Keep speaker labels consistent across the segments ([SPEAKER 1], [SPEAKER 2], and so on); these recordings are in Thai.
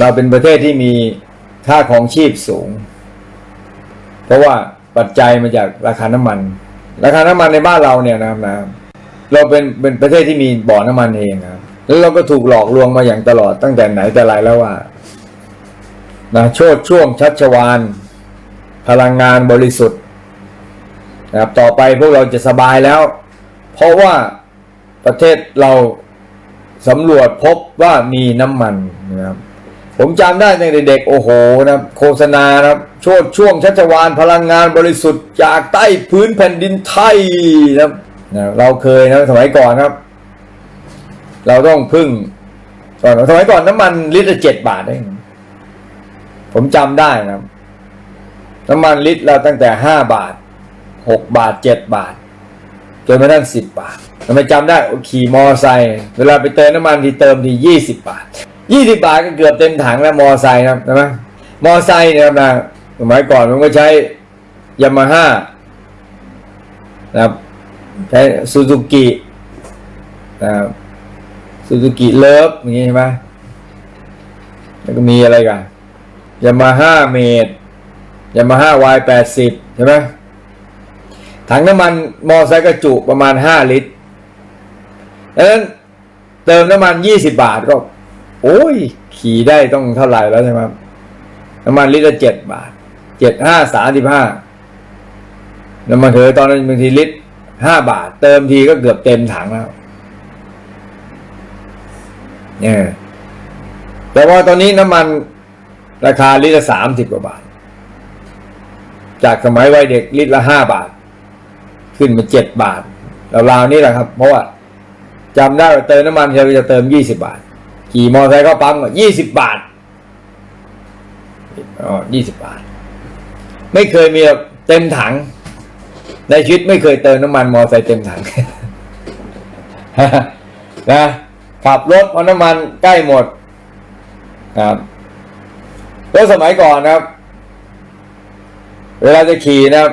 [SPEAKER 1] เราเป็นประเทศที่มีค่าของชีพสูง เพราะว่าปัจจัยมาจากราคาน้ำมัน ราคาน้ำมันในบ้านเราเนี่ยนะครับนะเราเป็นเป็นประเทศที่มีบ่อน้ำมันเองนะครับ แล้วเราก็ถูกหลอกลวงมาอย่างตลอดตั้งแต่ไหนแต่ไรแล้วว่านะโชดช่วงชัชวานพลังงานบริสุทธิ์นะครับต่อไปพวกเราจะสบายแล้ว เพราะว่าประเทศเราสำรวจพบว่ามีน้ำมันนะครับ ผมจำได้ตั้งแต่เด็กโอ้โหนะครับโฆษณาครับโชดช่วงชัชวานพลังงานบริสุทธิ์จากใต้พื้นแผ่นดินไทยนะครับเราเคยนะสมัยก่อนครับ เราต้องพึ่งก่อนสมัยก่อนน้ำมันลิตรละเจ็ดบาทเองผมจำได้นะน้ำมันลิตรละตั้งแต่ห้าบาทหกบาทเจ็ดบาทจนมาตั้งสิบบาททำไมจำได้ขี่มอไซค์เวลาไปเติมน้ำมันที่เติมทียี่สิบบาท ยี่สิบบาทก็เกือบเต็มถังแล้วมอไซค์นะครับใช่ไหมมอไซค์เนี่ยครับนะสมัยก่อนมันก็ใช้ยามาฮ่านะครับ ใช้ซูซูกินะครับซูซูกิเลิฟอย่างงี้ใช่ไหมแล้วก็มีอะไรกันยามาฮ่าเมดยามาฮ่าวายแปดสิบใช่ไหมถังน้ำมันมอไซค์กระจุประมาณห้าลิตรดังนั้นเติมน้ำมันยี่สิบาทก็ โอ้ย ขี่ได้ต้องเท่าไหร่แล้วใช่ไหมน้ำมันลิตรละเจ็ดบาทเจ็ดห้าสามสิบห้าน้ำมันเถอตอนนั้นบางทีลิตรห้าบาท เติมทีก็เกือบเต็มถังแล้วเนี่ยแต่ว่าตอนนี้น้ำมันราคาลิตรละสามสิบกว่าบาท จากสมัยวัยเด็กลิตรละห้าบาท ขึ้นมาเจ็ดบาทราวๆนี่แหละครับ เพราะว่าจำได้ว่าเติมน้ำมันเราจะเติมยี่สิบาท ขี่มอเตอร์ไซค์เข้าปั๊มก็ยี่สิบบาทอ๋อยี่สิบบาท ไม่เคยมีแบบเต็มถัง ในชีวิตไม่เคยเติมน้ำมันมอเตอร์ไซค์เต็มถังนะขับรถพราะน้ำมันใกล้หมดครับแล้วสมัยก่อนนะครับ เวลาจะขี่นะครับ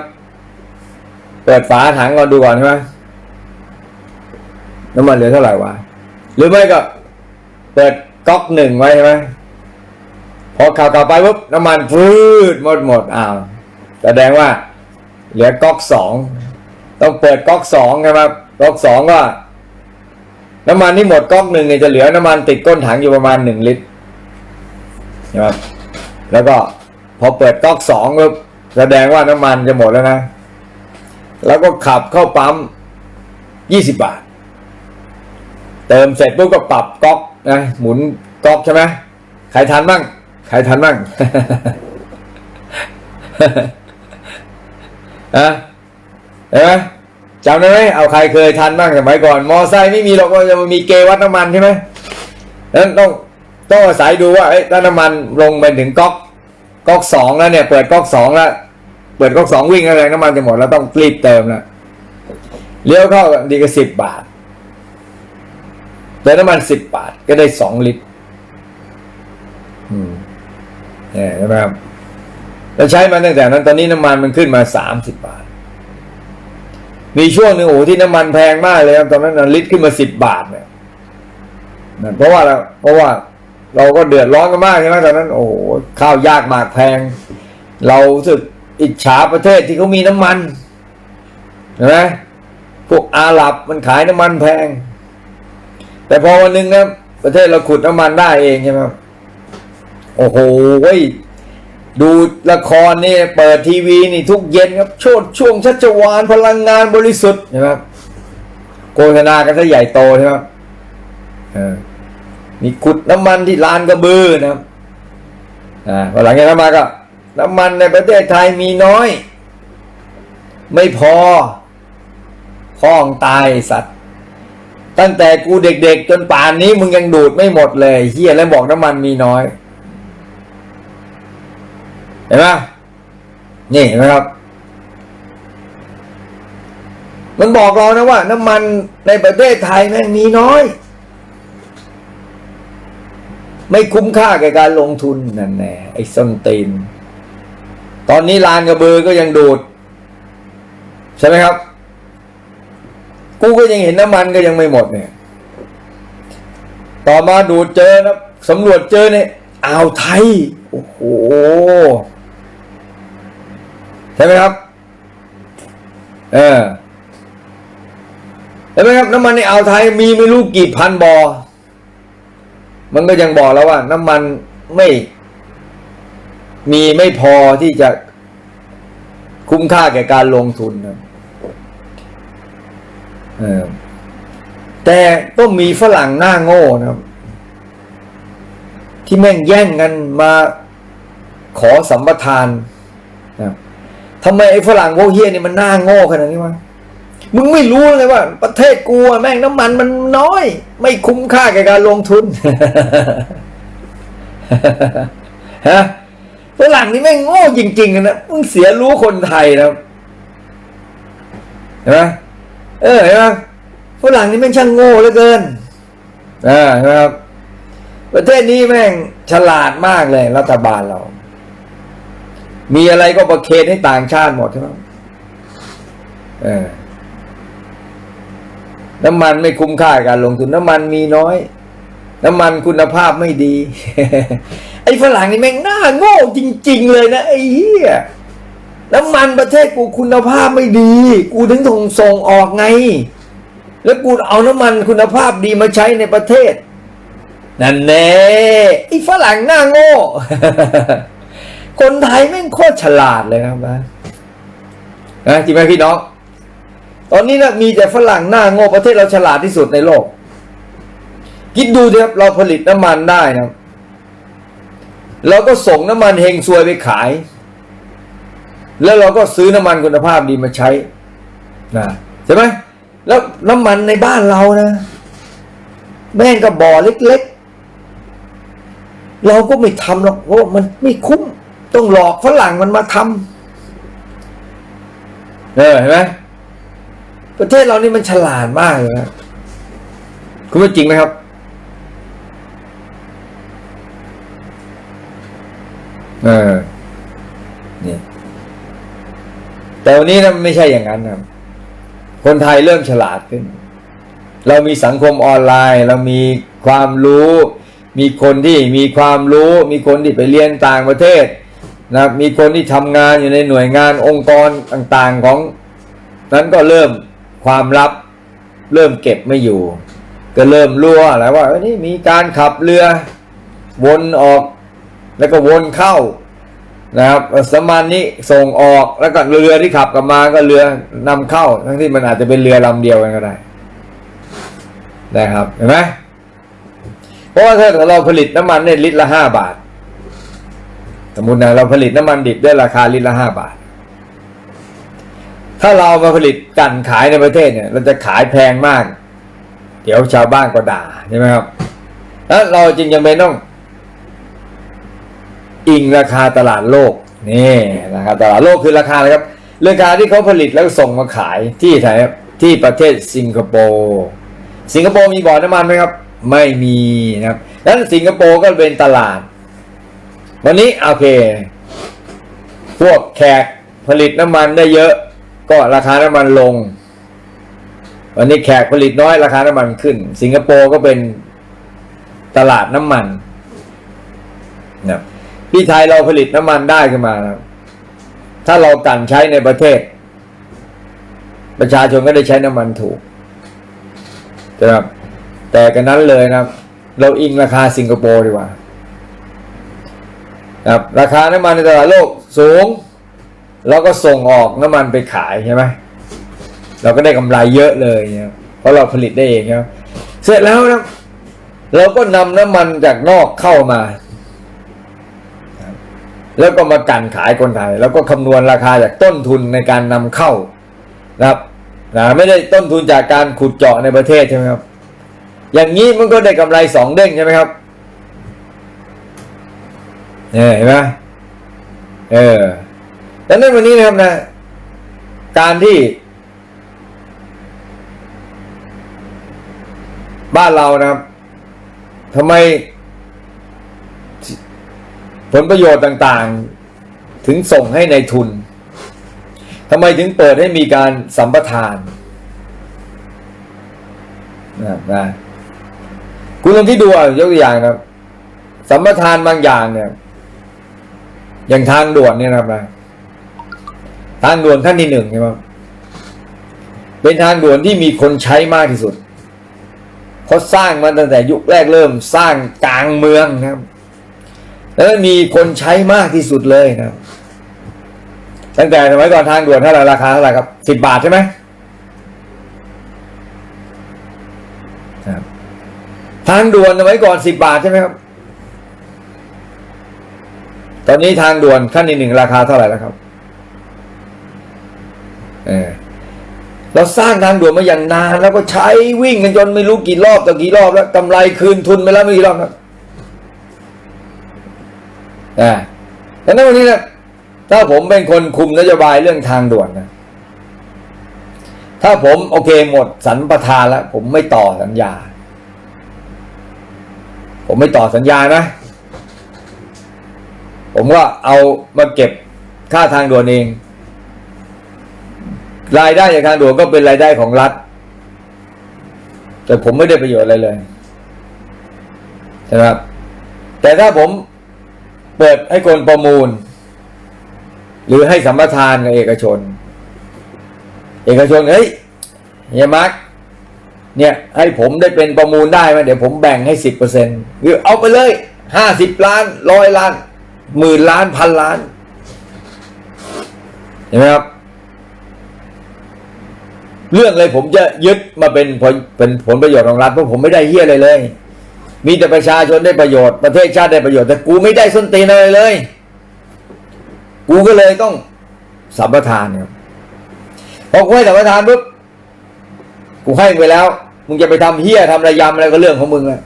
[SPEAKER 1] เปิดฝาถังก่อนดูก่อนใช่ไหมน้ำมันเหลือเท่าไหร่วะ หรือไม่ก็ เปิดก๊อกหนึ่งไว้ใช่ไหมพอขับกลับไปปุ๊บน้ำมันฟืดหมดหมดอ้าวแสดงว่า เหลือก๊อกสองต้องเปิดก๊อกสองใช่ไหมก๊อกสองก็น้ำมันที่หมดก๊อกหนึ่งเนี่ยจะเหลือน้ำมันติดก้นถังอยู่ประมาณหนึ่งลิตรใช่ไหมแล้วก็พอเปิดก๊อกสองปุ๊บแสดงว่าน้ำมันจะหมดแล้วนะ แล้วก็ขับเข้าปั๊มยี่สิบบาท เติมเสร็จปุ๊บก็ปรับก๊อก นะหมุนกอกใช่ไหมใครทันบ้างใครทันบ้างอะเห็นไหมจำได้ไหมเอาใครเคยทันบ้างสมัยก่อน มอไซค์ไม่มีหรอกว่าจะมีเกวัดน้ำมันใช่ไหมนั้นต้องต้องอาศัยดูว่าเอ้ถ้าน้ำมันลงไปถึงก๊อกก๊อกสองแล้วเนี่ย เปิดก๊อกสองแล้วเปิดก๊อกสองวิ่งอะไรน้ำมันจะหมดแล้วต้องรีบเติมแล้วเลี้ยวเข้าดีก็สิบบาท เติมน้ำมันสิบบาทก็ได้สองลิตรอืมเนี่ยใช่ไหมครับเราใช้มาตั้งแต่นั้นตอนนี้น้ำมันมันขึ้นมาสามสิบบาท มีช่วงหนึ่งโอ้โหที่น้ำมันแพงมากเลยครับตอนนั้นนะลิตรขึ้นมาสิบบาทเนี่ยนะเพราะว่าเราเพราะว่าเราก็เดือดร้อนกันมากใช่ไหมตอนนั้น โอ้โหข้าวยากหมากแพง เราสึกอิจฉาประเทศที่เขามีน้ำมันนไหมพวกอาหรับมันขายน้ำมันแพง แต่พอวันหนึ่งนะประเทศเราขุดน้ำมันได้เองใช่ไหมครับโอ้โหเว้ดูละครนี่เปิดทีวีนี่ทุกเย็นครับโชดช่วงชัชวานพลังงานบริสุทธิ์ใช่ไหมครับโฆษณากันซะใหญ่โตใช่ไหมมีขุดน้ำมันที่ลานกระบือนะครับอ่าหลังจากนั้นมาก็ น้ำมันในประเทศไทยมีน้อย ไม่พอคล้องตายสัตว์ ตั้งแต่กูเด็กๆ จนป่านนี้มึงยังดูดไม่หมดเลยเฮียแล้วบอกน้ำมันมีน้อย เห็นไหมนี่เห็นไหมครับ มันบอกเรานะว่า น้ำมันในประเทศไทยแม่งมีน้อย ไม่คุ้มค่าแก่การลงทุนนั่นแน่ไอ้ส้นตีนตอนนี้ลานกระเบือก็ยังดูด ใช่ไหมครับ กูก็ยังเห็นน้ำมันก็ยังไม่หมดเนี่ย ต่อมาดูเจอนะสำรวจเจอเนี่ยอ่าวไทย โอ้โห ใช่ไหมครับ เออเห็นไหมครับน้ำมันในอ่าวไทยมีไม่รู้กี่พันบอ่อมันก็ยังบอกแล้วว่า น้ำมันไม่ มีไม่พอที่จะคุ้มค่าแก่การลงทุนนะ แต่ก็มีฝรั่งหน้าโง่นะครับ ที่แม่งแย่งกันมาขอสัมปทานนะทำไมไอ้ฝรั่งพวกเฮียนี่มันหน้าโง่ขนาดนี้วะมึงไม่รู้เลยว่า ประเทศกูแม่งน้ำมันมันน้อย ไม่คุ้มค่าแก่การลงทุนฮะฝรั่งนี่แม่งโง่จริงๆนะมึงเสียรู้คนไทยนะเห็นไหม เออเห็นไหมฝรั่งนี่แม่งช่างโง่เหลือเกินอ่าเห็นไหมครับ ประเทศนี้แม่งฉลาดมากเลยรัฐบาลเรา มีอะไรก็ประเคนให้ต่างชาติหมดใช่ไหมเออน้ำมันไม่คุ้มค่าการลงทุนน้ำมันมีน้อย น้ำมันคุณภาพไม่ดี ไอ้ฝรั่งนี่แม่งหน้าโง่จริง ๆ เลยนะไอ้เหี้ย น้ำมันประเทศกูคุณภาพไม่ดี กูถึงส่งส่งออกไง แล้วกูเอาน้ำมันคุณภาพดีมาใช้ในประเทศ นั่นแน่ไอ้ฝรั่งหน้าโง่ คนไทยแม่งโคตรฉลาดเลยครับนะนะจริงไหมพี่น้อง ตอนนี้นะมีแต่ฝรั่งหน้าโง่ประเทศเราฉลาดที่สุดในโลก คิดดูสิครับเราผลิตน้ำมันได้นะเราก็ส่งน้ำมันเฮงซวยไปขาย แล้วเราก็ซื้อน้ำมันคุณภาพดีมาใช้นะใช่ไหมแล้วน้ำมันในบ้านเรานะ แม่งก็บ่อเล็กๆ เราก็ไม่ทำหรอกเพราะมันไม่คุ้ม ต้องหลอกฝรั่งมันมาทำเออเห็นไหมประเทศเรานี่มันฉลาดมากเลยนะคุณว่าจริงไหมครับ เออเนี่ย แต่วันนี้นะไม่ใช่อย่างนั้นครับคนไทยเริ่มฉลาดขึ้น เรามีสังคมออนไลน์ เรามีความรู้ มีคนที่มีความรู้ มีคนที่ไปเรียนต่างประเทศนะมีคนที่ทำงานอยู่ในหน่วยงานองค์กรต่างๆของ นั้นก็เริ่มความลับเริ่มเก็บไม่อยู่ ก็เริ่มรั่วแล้วว่าเอ้นี่มีการขับเรือวนออก แล้วก็วนเข้า นะครับสมานนี้ส่งออกแล้วก็เรือที่ขับกลับมาก็เรือนำเข้า ทั้งที่มันอาจจะเป็นเรือลำเดียวกันก็ได้นะครับเห็นไหมเพราะว่าถ้าเราผลิตน้ำมันเนี่ยลิตรละห้าบาท สมมตินะเราผลิตน้ำมันดิบได้ราคาลิตรละห้าบาท ถ้าเรามาผลิตกันขายในประเทศเนี่ย เราจะขายแพงมาก เดี๋ยวชาวบ้านก็ด่าใช่ไหมครับแล้วเราจรึงจำเป็นต้อง อิงราคาตลาดโลกนี่ราคาตลาดโลกคือราคาอะไรครับ ราคาที่เขาผลิตแล้วส่งมาขายที่ไหนที่ประเทศสิงคโปร์สิงคโปร์มีบ่อน้ำมันไหมครับ ไม่มีนะครับดังนั้นสิงคโปร์ก็เป็นตลาด วันนี้โอเค พวกแขกผลิตน้ำมันได้เยอะ ก็ราคาน้ำมันลง วันนี้แขกผลิตน้อยราคาน้ำมันขึ้น สิงคโปร์ก็เป็นตลาดน้ำมันนะครับ ที่ไทยเราผลิตน้ำมันได้ขึ้นมานะถ้าเรากันใช้ในประเทศ ประชาชนก็ได้ใช้น้ำมันถูกนะครับแต่กันนั้นเลยนะครับเราอิงราคาสิงคโปร์ดีกว่านะครับราคาน้ำมันในตลาดโลกสูง เราก็ส่งออกน้ำมันไปขายใช่ไหมเราก็ได้กำไรเยอะเลยเนี่ยเพราะเราผลิตได้เองครับเสร็จแล้วนะเราก็นำน้ำมันจากนอกเข้ามา แล้วก็มากันขายคนไทย แล้วก็คำนวณราคาจากต้นทุนในการนำเข้านะครับนะไม่ได้ต้นทุนจากการขุดเจาะในประเทศใช่ไหมครับ อย่างนี้มันก็ได้กำไรสองเด้งใช่ไหมครับเนี่ยเห็นไหมเออดังนั้นวันนี้นะครับนะ การที่ บ้านเรานะครับทำไม ผลประโยชน์ต่างๆ ถึงส่งให้ในทุนทำไมถึงเปิดให้มีการสัมปทานนะนะคุณลองคิดดูอะยกตัวอย่างนะครับ สัมปทานบางอย่างเนี่ย อย่างทางด่วนเนี่ยนะครับนะทางด่วนขั้นที่หนึ่งใช่ไหมเป็นทางด่วนที่มีคนใช้มากที่สุดเขาสร้างมาตั้งแต่ยุคแรกเริ่มสร้างกลางเมืองนะครับ แล้วมีคนใช้มากที่สุดเลยนะครับตั้งแต่สมัยก่อนทางด่วนเท่าไหร่ราคาเท่าไหร่ครับสิบบาทใช่ไหมทางด่วนสมัยก่อนสิบบาทใช่ไหมครับ ตอนนี้ทางด่วนขั้นที่หนึ่งราคาเท่าไหร่แล้วครับเออเราสร้างทางด่วนมาอย่างนาน แล้วก็ใช้วิ่งกันจนไม่รู้กี่รอบต่อกี่รอบแล้วกำไรคืนทุนไปแล้วไม่กี่รอบครับ อ่าแต่นั้นวันนี้นะถ้าผมเป็นคนคุมนโยบายเรื่องทางด่วนนะถ้าผมโอเคหมดสันประทานแล้ว ผมไม่ต่อสัญญา ผมไม่ต่อสัญญานะ ผมว่าเอามาเก็บค่าทางด่วนเอง รายได้จากทางด่วนก็เป็นรายได้ของรัฐ แต่ผมไม่ได้ประโยชน์อะไรเลยใช่ไหมครับแต่ถ้าผม เปิดให้คนประมูล หรือให้สัมปทานกับเอกชน เอกชนเฮ้ยเฮียมาร์กเนี่ยให้ผมได้เป็นประมูลได้ไหมเดี๋ยวผมแบ่งให้สิบเปอร์เซ็นต์หรือเอาไปเลยห้าสิบล้านร้อยล้านหมื่นล้านพันล้าน เห็นไหมครับ เรื่องเลยผมจะยึดมาเป็นผลเป็นผลประโยชน์ของรัฐเพราะผมไม่ได้เฮี้ยอะไรเลย มีแต่ประชาชนได้ประโยชน์ประเทศชาติได้ประโยชน์ แต่กูไม่ได้ส้นตีนอะไรเลย กูก็เลยต้องสัมปทานครับพอกูให้สัมปทานปุ๊บกูให้ไปแล้ว มึงจะไปทำเฮี้ยทำระยำอะไรก็เรื่องของมึงแหละ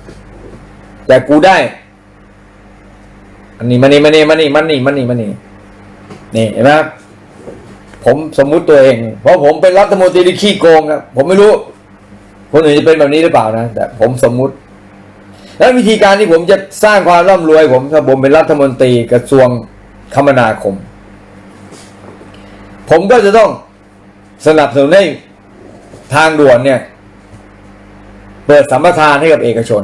[SPEAKER 1] แต่กูได้อันนี้มันนี่มันนี่มันนี่มันนี่มันนี่มันนี่นี่เห็นไหมผมสมมุติตัวเอง เพราะผมเป็นรัฐมนตรีที่ขี้โกงครับผมไม่รู้ คนอื่นจะเป็นแบบนี้หรือเปล่านะแต่ผมสมมุติ แล้ววิธีการที่ผมจะสร้างความร่ำรวย ผมถ้าผมเป็นรัฐมนตรีกระทรวงคมนาคม ผมก็จะต้องสนับสนุนให้ทางด่วนเนี่ย เปิดสัมปทานให้กับเอกชน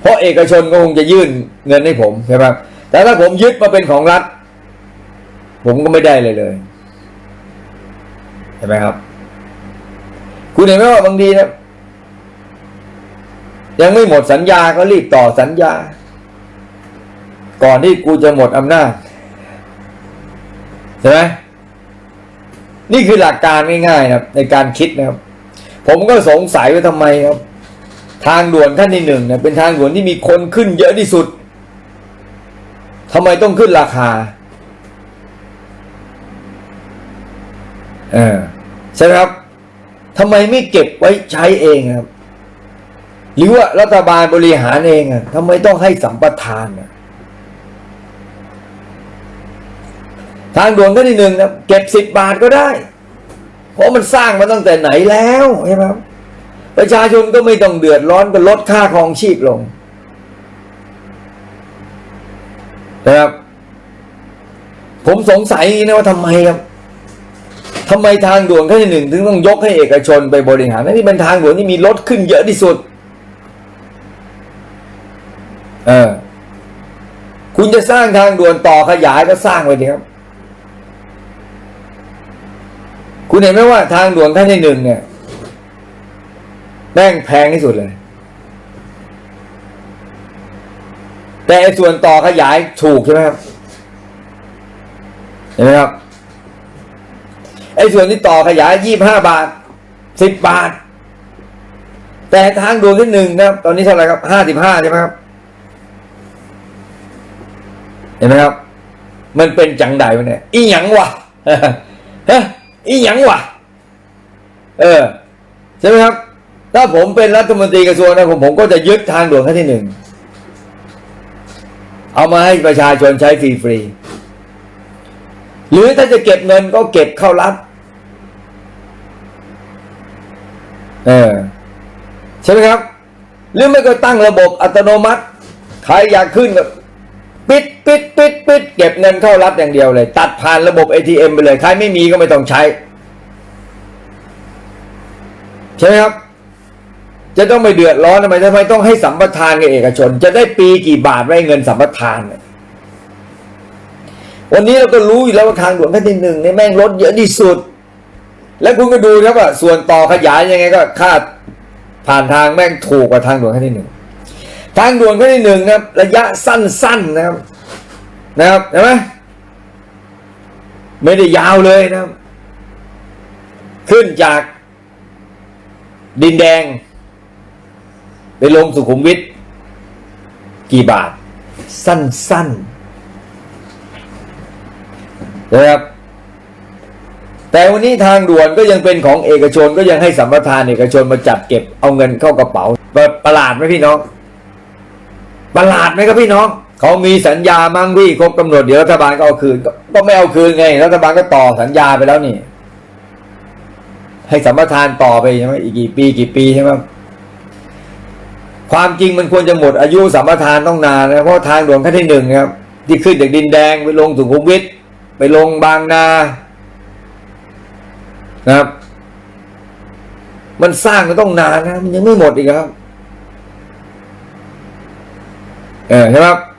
[SPEAKER 1] เพราะเอกชนก็คงจะยื่นเงินให้ผมใช่ไหมแต่ถ้าผมยึดมาเป็นของรัฐ ผมก็ไม่ได้เลยเลย เห็นไหมครับ คุณเห็นไหมว่าบางทีนะ ยังไม่หมดสัญญาก็รีบต่อสัญญา ก่อนที่กูจะหมดอำนาจใช่ไหมนี่คือหลักการง่ายๆนะครับในการคิดนะครับ ผมก็สงสัยว่าทำไมครับ ทางด่วนขั้นที่หนึ่งเนี่ยเป็นทางด่วนที่มีคนขึ้นเยอะที่สุดทำไมต้องขึ้นราคาเออใช่ไหมครับทำไมไม่เก็บไว้ใช้เองครับ หรือว่ารัฐบาลบริหารเองอะทำไมต้องให้สัมปทานอะทางด่วนก็ที่หนึ่งนะเก็บสิบบาทก็ได้ เพราะมันสร้างมาตั้งแต่ไหนแล้วใช่ไหมครับประชาชนก็ไม่ต้องเดือดร้อนก็ลดค่าครองชีพลงนะครับ ผมสงสัยนะว่าทำไมครับทำไมทางด่วนขั้นที่หนึ่งถึงต้องยกให้เอกชนไปบริหารนั่นนี่เป็นทางด่วนที่มีรถขึ้นเยอะที่สุด เออ คุณจะสร้างทางด่วนต่อขยายก็สร้างไปดีครับ คุณเห็นไหมว่าทางด่วนขั้นที่หนึ่งเนี่ยแม่งแพงที่สุดเลย แต่ไอส่วนต่อขยายถูกใช่ไหมครับเห็นไหมครับไอ้ส่วนที่ต่อขยายยี่บห้าบาทสิบบาท แต่ทางด่วนที่หนึ่งนะครับ ตอนนี้เท่าไหร่ครับห้าสิบห้าใช่ไหมครับ เห็นไหมครับ มันเป็นจังใดวะเนี่ยอีหยังวะฮะอีหยังวะเออใช่ไหมครับ ถ้าผมเป็นรัฐมนตรีกระทรวงนะผมผมก็จะยึดทางด่วนขั้นที่หนึ่งเอามาให้ประชาชนใช้ฟรีๆหรือถ้าจะเก็บเงินก็เก็บเข้ารัฐเออใช่ไหมครับ หรือไม่ก็ตั้งระบบอัตโนมัติ ใครอยากขึ้นก็ ปิดปิดปิดปิดเก็บเงินเข้ารัฐอย่างเดียวเลย ตัดผ่านระบบ ATM ไปเลย ใครไม่มีก็ไม่ต้องใช้ ใช่ไหมครับ จะต้องไปเดือดร้อนทำไมทำไมต้องให้สัมปทานกับเอกชน จะได้ปีกี่บาทไว้เงินสัมปทานเนี่ยวันนี้เราก็รู้อยู่แล้วว่าทางด่วนแค่ที่หนึ่งในแม่งรถเยอะที่สุด แล้วคุณก็ดูครับว่าส่วนต่อขยายยังไงก็ค่าผ่านทางแม่งถูกกว่าทางด่วนแค่ที่หนึ่ง ทางด่วนแค่ที่หนึ่งนะครับ ระยะสั้นๆนะครับ นะครับเห็นไหมไม่ได้ยาวเลยนะครับ ขึ้นจากดินแดง ไปลงสุขุมวิทกี่บาท สั้นๆนะครับแต่วันนี้ทางด่วนก็ยังเป็นของเอกชนก็ยังให้สัมปทานเอกชนมาจัดเก็บเอาเงินเข้ากระเป๋าประหลาดไหมพี่น้อง ประหลาดไหมครับพี่น้องเขามีสัญญามั่งวี่ครบกำหนดเดี๋ยวรัฐบาลก็เอาคืนก็ไม่เอาคืนไง รัฐบาลก็ต่อสัญญาไปแล้วนี่ ให้สัมปทานต่อไปใช่ไหมอีกกี่ปีกี่ปีใช่ไหมความจริงมันควรจะหมดอายุสัมปทานต้องนานนะเพราะทางด่วนขั้นที่หนึ่งครับ ที่ขึ้นจากดินแดงไปลงสุขุมวิทไปลงบางนานะครับ มันสร้างก็ต้องนานนะมันยังไม่หมดอีกครับ 哎，行了